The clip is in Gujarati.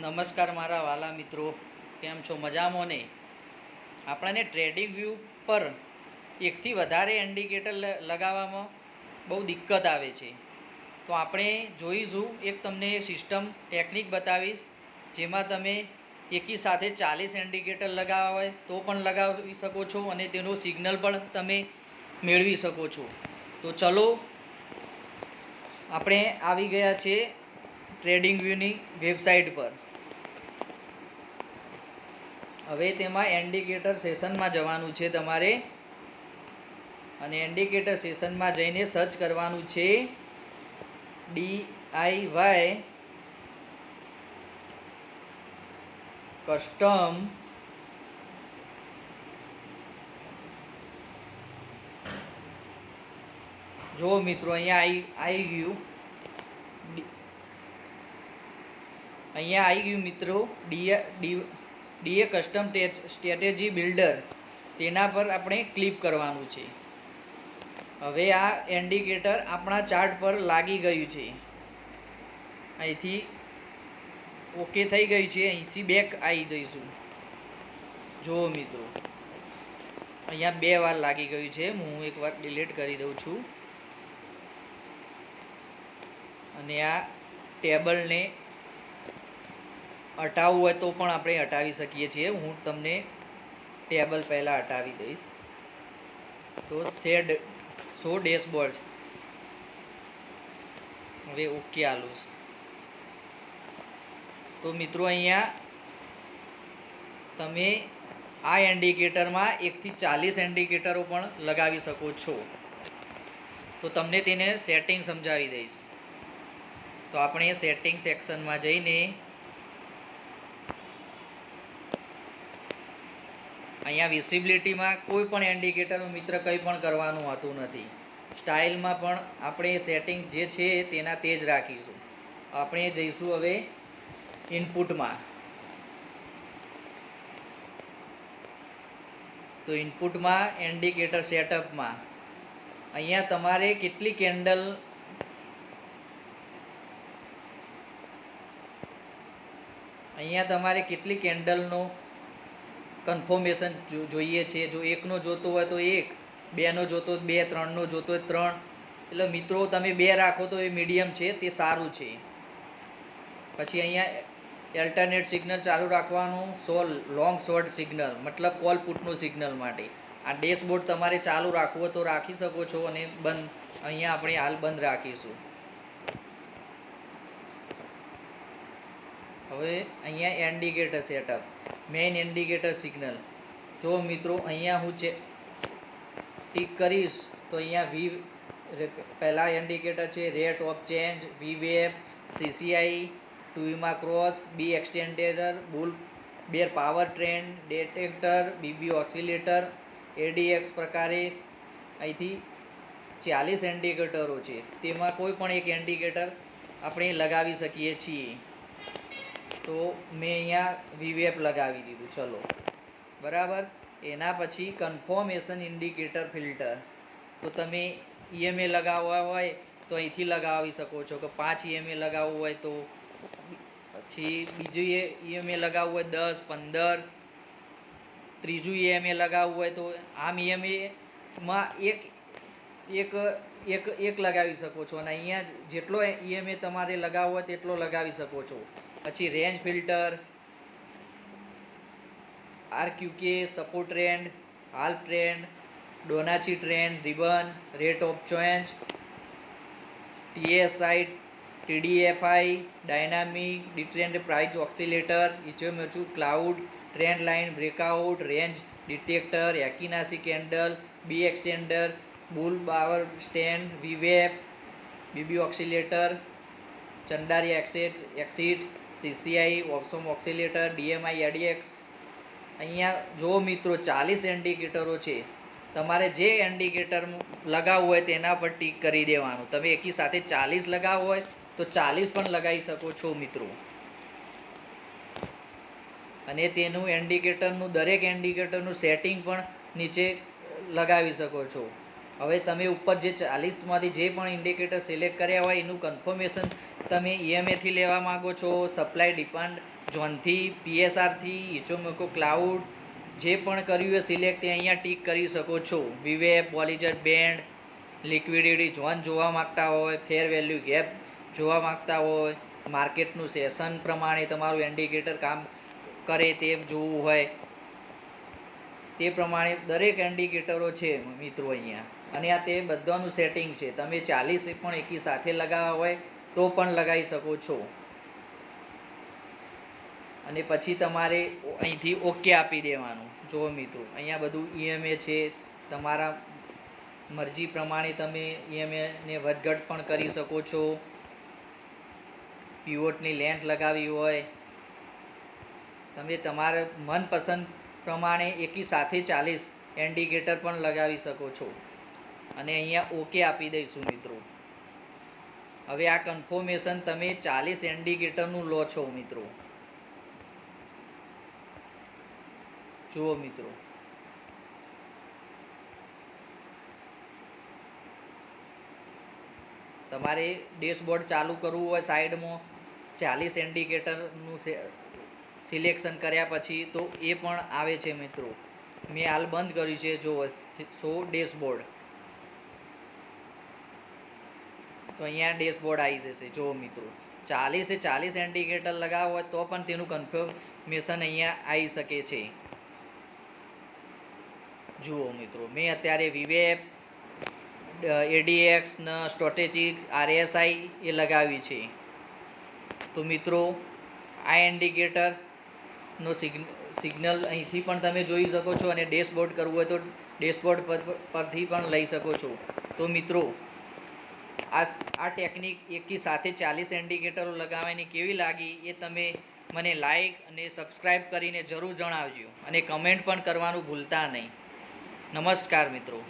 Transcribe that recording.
નમસ્કાર મારા વાલા મિત્રો. કેમ છો? મજામાં ને? આપણને ટ્રેડિંગ વ્યૂ પર એકથી વધારે ઇન્ડિકેટર લગાવવામાં બહુ દિક્કત આવે છે. તો આપણે જોઈશું, એક તમને સિસ્ટમ ટેકનિક બતાવીશ, જેમાં તમે એકી સાથે ચાલીસ ઇન્ડિકેટર લગાવવા હોય તો પણ લગાવી શકો છો અને તેનું સિગ્નલ પણ તમે મેળવી શકો છો. તો ચલો, આપણે આવી ગયા છીએ ટ્રેડિંગ વ્યૂની વેબસાઇટ પર. હવે તેમાં એન્ડિકેટર સેશનમાં જવાનું છે તમારે. અને એન્ડિકેટર સેશનમાં જઈને સર્ચ કરવાનું છે ડી આઈ વાય કસ્ટમ જો મિત્રો અહીંયા આવી આવી ગયું. અહીંયા આવી ગયું મિત્રો. ડી ડીએ કસ્ટમ સ્ટ્રેટેજી બિલ્ડર તેના પર આપણે ક્લિક કરવાનું છે. હવે આ ઇન્ડિકેટર આપણા ચાર્ટ પર લાગી ગયું છે. અહીંથી ઓકે થઈ ગયું છે. અહીંથી બેક આવી જઈશું. જુઓ મિત્રો. અહીંયા બે વાર લાગી ગયું છે. હું એક વાર ડિલીટ કરી દઉં છું. અને આ ટેબલને હટાવવું હોય તો પણ આપણે હટાવી શકીએ છીએ. હું તમને ટેબલ પહેલાં હટાવી દઈશ. તો સેડ, સો ડેશબોર્ડ. હવે ઓકે આલું. છે તો મિત્રો અહીંયા તમે આ ઇન્ડિકેટરમાં એકથી ચાલીસ ઇન્ડિકેટરો પણ લગાવી શકો છો. તો તમને તેને સેટિંગ સમજાવી દઈશ. તો આપણે સેટિંગ સેક્શનમાં જઈને અહીંયા વિઝિબિલિટીમાં કોઈ પણ ઇન્ડિકેટરનું મિત્ર કંઈ પણ કરવાનું હોતું નથી. સ્ટાઇલમાં પણ આપણે સેટિંગ જે છે તેના તે જ રાખીશું. આપણે જઈશું હવે ઇનપુટમાં તો ઇનપુટમાં ઇન્ડિકેટર સેટઅપમાં અહીંયા તમારે કેટલી કેન્ડલ અહીંયા તમારે કેટલી કેન્ડલનો કન્ફર્મેશન જોઈએ છે. જો એકનો જોતો હોય તો એક, બેનો જોતો બે, ત્રણનો જોતો હોય ત્રણ. એટલે મિત્રો, તમે બે રાખો તો એ મીડિયમ છે, તે સારું છે. પછી અહીંયા એલ્ટરનેટ સિગ્નલ ચાલુ રાખવાનું સો લોંગ શોર્ટ સિગ્નલ મતલબ કોલ પુટનું સિગ્નલ માટે. આ ડેશબોર્ડ તમારે ચાલુ રાખવું તો રાખી શકો છો અને બંધ અહીંયા આપણે હાલ બંધ રાખીશું. હવે અહીંયા indicator setup main indicator signal જો મિત્રો અહીંયા હું છે, ટીક કરીશ, તો અહીંયા વી પહેલાં ઇન્ડિકેટર છે રેટ ઓફ ચેન્જ વી વેપ CCI ટુમાં cross B extender bull bear power trend detector BB oscillator ADX પ્રકારે અહીંથી ચાલીસ ઇન્ડિકેટરો છે. તેમાં કોઈ પણ એક ઇન્ડિકેટર આપણે લગાવી શકીએ છીએ. તો મેં અહીંયા વીવેપ લગાવી દીધું, ચલો. બરાબર? એના પછી કન્ફર્મેશન ઇન્ડિકેટર ફિલ્ટર તો તમે ઈએમએ લગાવવા હોય તો અહીંથી લગાવી શકો છો. કે પાંચ ઈએમએ લગાવવું હોય તો પછી બીજું એ ઈએમએ લગાવવું હોય દસ, પંદર. ત્રીજું ઈએમએ લગાવવું હોય તો આમ ઈએમએમાં એક એક એક એક લગાવી શકો છો. અને અહીંયા જેટલો ઈએમએ તમારે લગાવવો હોય તેટલો લગાવી શકો છો. પછી range filter, RQK support trend half trend, Donchian trend, ribbon, rate of change TSI, TDFI, dynamic, detrend price oscillator Ichimoku cloud, trend line, breakout, range detector Heikin Ashi candle, B extender, bull power trend, વીવેપ, BB oscillator, chandelier exit, exit CCI, awesome oscillator, DMI, ADX. અહીંયા જો મિત્રો ચાલીસ ઇન્ડિકેટરો છે, તમારે જે ઇન્ડિકેટર લગાવવું હોય તેના પર ટીક કરી દેવાનું. તમે એકી સાથે ચાલીસ લગાવવું હોય તો ચાલીસ પણ લગાવી શકો છો મિત્રો. અને તેનું ઇન્ડિકેટરનું દરેક ઇન્ડિકેટરનું સેટિંગ પણ નીચે લગાવી શકો છો. હવે તમે ઉપર જે ચાલીસમાંથી જે પણ ઇન્ડિકેટર સિલેક્ટ કર્યા હોય, એનું કન્ફર્મેશન તમે ઈએમએથી લેવા માગો છો સપ્લાય ડિમાન્ડ ઝોનથી પીએસઆરથી ઇચોમેકો ક્લાઉડ જે પણ કર્યું હોય સિલેક્ટ તે અહીંયા ટીક કરી શકો છો. વિવેપ પોલિજર બેન્ડ લિક્વિડિટી ઝોન જોવા માગતા હોય ફેર વેલ્યુ ગેપ જોવા માગતા હોય માર્કેટનું સેશન પ્રમાણે તમારું ઇન્ડિકેટર કામ કરે તે જોવું હોય. તે પ્રમાણે દરેક ઇન્ડિકેટરો છે મિત્રો અહીંયા. અને આ તે બધાનું સેટિંગ છે. તમે ચાલીસ પણ એકી સાથે લગાવવા હોય તો પણ લગાવી શકો છો. અને પછી તમારે અહીંથી ઓકે આપી દેવાનું. જો મિત્રો, અહીંયા બધું ઈએમએ છે. તમારા મરજી પ્રમાણે તમે ઈએમએને વધઘટ પણ કરી શકો છો. પીવોટની લેન્થ લગાવી હોય. તમે તમારા મનપસંદ પ્રમાણે એકી સાથે ચાલીસ એન્ડિકેટર પણ લગાવી શકો છો. અને અહીંયા ઓકે આપી દઈશું મિત્રો. હવે આ કન્ફર્મેશન તમે ચાલીસ ઇન્ડિકેટરનું લો છો મિત્રો. જુઓ મિત્રો. તમારે ડેશબોર્ડ ચાલુ કરવું હોય સાઈડમાં ચાલીસ ઇન્ડિકેટરનું સિલેક્શન કર્યા પછી તો એ પણ આવે છે મિત્રો. મેં હાલ બંધ કર્યું છે જો સો ડેશબોર્ડ તો અહીંયા ડેશબોર્ડ આવી જશે. જો મિત્રો, ચાલીસે ચાલીસ ઇન્ડિકેટર લગાવો હોય તો પણ તેનું કન્ફર્મેશન અહીંયા આવી શકે છે. જુઓ મિત્રો, મેં અત્યારે વિવેપ એડીએક્સ ને સ્ટ્રેટેજિક આરએસઆઈ એ લગાવી છે. તો મિત્રો, આ ઇન્ડિકેટરનો સિગ્નલ અહીંથી પણ તમે જોઈ શકો છો અને ડેશબોર્ડ કરવું હોય તો ડેશબોર્ડ પર, પરથી પણ લઈ શકો છો. તો મિત્રો આ આ ટેકનિક એકી સાથે ચાલીસ ઇન્ડિકેટરો લગાવવાની કેવી લાગી એ તમે મને લાઈક અને સબસ્ક્રાઈબ કરીને જરૂર જણાવજો અને કમેન્ટ પણ કરવાનું ભૂલતા નહીં. નમસ્કાર મિત્રો.